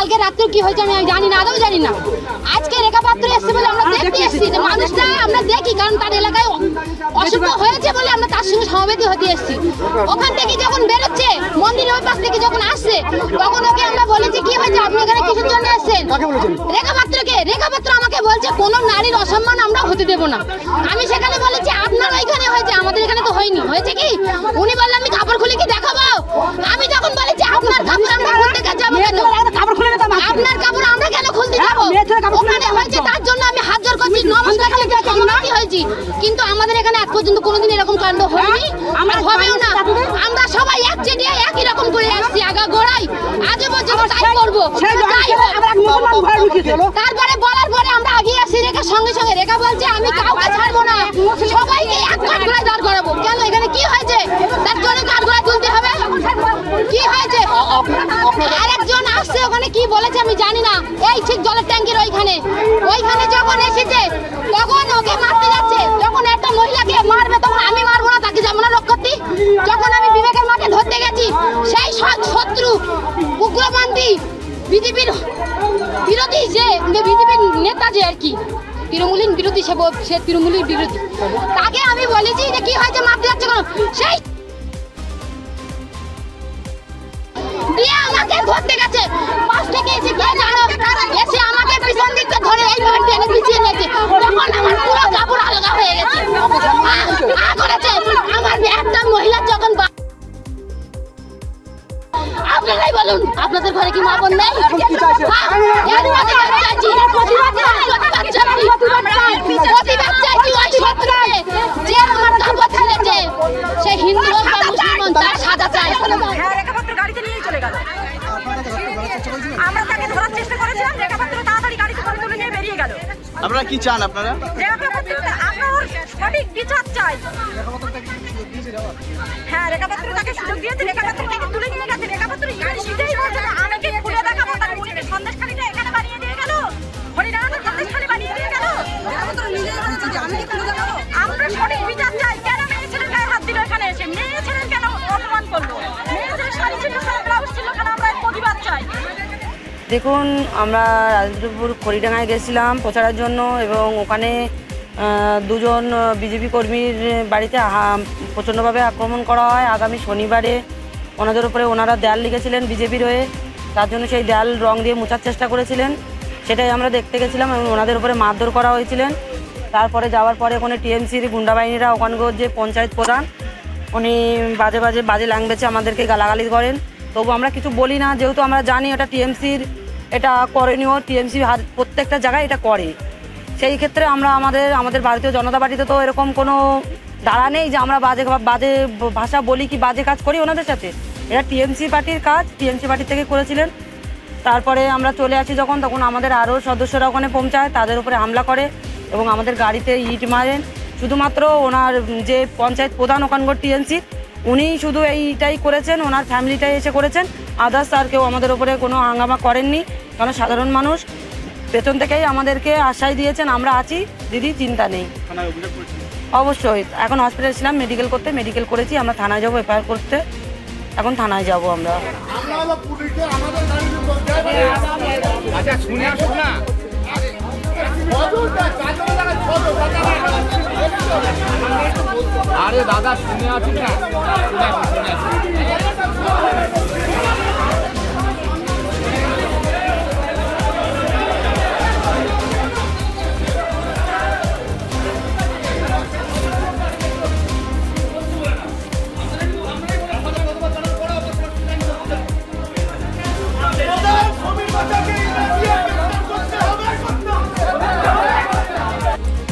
রাত্রে কি হয়েছে আমি জানি না আদৌ জানি না। আজকে রেখা পাত্র এসছে বলে আমরা দেখতে এসেছি যে মানুষটা আমরা দেখি কারণ তার এলাকায় অ- অশুভ হয়েছে বলে আমরা তার সঙ্গে সমবেত হতে এসেছি। ওখান থেকে যখন বেরোচ্ছে মন্দিরের ওই পাশ থেকে যখন আসছে তখন ওকে আমরা বলেছি কি হয়েছে? আপনি এখানে কিসের জন্য এসেছেন? রেখা পাত্রকে রেখা পাত্র আমাকে বলছে কোন নারীর অসম্মান আমরা হতে দেব না। আমি সেখানে বলেছি আপনার ওইখানে হয়েছে আমাদের এখানে তো হয়নি। হয়েছে কি? উনি বললেন আমি কাপড় খুলে কি দেখাবো? আমি যখন বলেছি আপনার পর্যন্ত কোনোদিন এরকম কাণ্ড হয়নি। আমরা হবেও না। আমরা সবাই এক চেটিয়া একই রকম করে আসছি আগা গোড়াই আজও পর্যন্ত তাই করব। তারপরে বলার পরে আমরা আগিয়ে আসি রেখা সঙ্গে সঙ্গে। রেখা বলছে আমি কাউকে ছাড়বো না। সবাইকে এক কাঠ ঘোড়ায় দাঁড় করাবো। কেন? এখানে কি হয়েছে? তার জন্য কাঠ ঘোড়ায় তুলতে হবে? কি হয়েছে? আরেকজন আসছে ওখানে কি বলেছে আমি জানি না। এই ঠিক জলের ট্যাঙ্কির ওইখানে। ওইখানে যখন এসেছে তখন ওকে মারতে যাচ্ছে। মহিলাকে মারবে, তখন আমি মারবো না, তাকে যাব না যখন আমি বিবেকের মাঠে ধরতে গেছি, সেই শত্রু উগ্রপন্থী বিজেপির বিরোধী যে, বিজেপির নেতা যে আর কি তৃণমূলীন বিরোধী সে সে তৃণমূলীর বিরোধী, তাকে আমি বলেছি যে কি হয়েছে, মারতে যাচ্ছে কেন? সেই দিয়ে আমাকে ধরতে গেছে। পাশ বলুন আপনাদের ঘরে কি মা বোন নেই। সে হিন্দু হোক বা মুসলমান, তার সাজা চাই হ্যাঁ গাড়িতে নিয়েই চলে গেল। আমরা তাকে ধরার চেষ্টা করেছিলাম। রেখাপাত্র তাড়াতাড়ি গাড়িতে করে তুলে নিয়ে বেরিয়ে গেল। আপনারা কি চান আপনারা? আমরা ওর সঠিক বিচার চাই। হ্যাঁ রেখাপাত্র তাকে সুযোগ দিয়েছে। রেখাপাত্র দেখুন, আমরা রাজেন্দ্রপুর খড়িডাঙ্গায় গেছিলাম প্রচারের জন্য এবং ওখানে দুজন বিজেপি কর্মীর বাড়িতে প্রচণ্ডভাবে আক্রমণ করা হয়। আগামী শনিবারে ওনাদের উপরে ওনারা দেয়াল লিখেছিলেন বিজেপির হয়ে। তার জন্য সেই দেয়াল রং দিয়ে মোছার চেষ্টা করেছিলেন। সেটাই আমরা দেখতে গেছিলাম এবং ওনাদের উপরে মারধর করা হয়েছিলেন। তারপরে যাওয়ার পরে ওখানে টিএমসির গুন্ডা বাহিনীরা, ওখানকার যে পঞ্চায়েত প্রধান, উনি বাজে বাজে বাজে ল্যাঙ্গুয়েজে আমাদেরকে গালাগালি করেন। তবু আমরা কিছু বলি না, যেহেতু আমরা জানি ওটা টিএমসির এটা করণীয় টিএমসি প্রত্যেকটা জায়গায় এটা করে। সেই ক্ষেত্রে আমরা আমাদের আমাদের ভারতীয় জনতা পার্টিতে তো এরকম কোনো দাঁড়া নেই যে আমরা বাজে বাজে ভাষা বলি কি বাজে কাজ করি ওনাদের সাথে। এটা টিএমসি পার্টির কাজ, টিএমসি পার্টি থেকে করেছিলেন। তারপরে আমরা চলে আসি যখন, তখন আমাদের আরও সদস্যরা ওখানে পৌঁছায়, তাদের উপরে হামলা করে এবং আমাদের গাড়িতে ইট মারেন। শুধুমাত্র ওনার যে পঞ্চায়েত প্রধান ওখানকার টিএমসি, উনি শুধু এইটাই করেছেন, ওনার ফ্যামিলিটাই এসে করেছেন। আদার্স আর কেউ আমাদের উপরে কোনো হাঙ্গামা করেননি। কারণ সাধারণ মানুষ পেছন থেকেই আমাদেরকে আশ্বাস দিয়েছেন আমরা আছি। দিদি চিন্তা নেই। অবশ্যই। এখন হসপিটাল ছিলাম মেডিকেল করতে মেডিকেল করেছি আমরা থানায় যাব এফআইআর করতে। এখন থানায় যাব আমরা। আরে দাদা শুনে আছি না?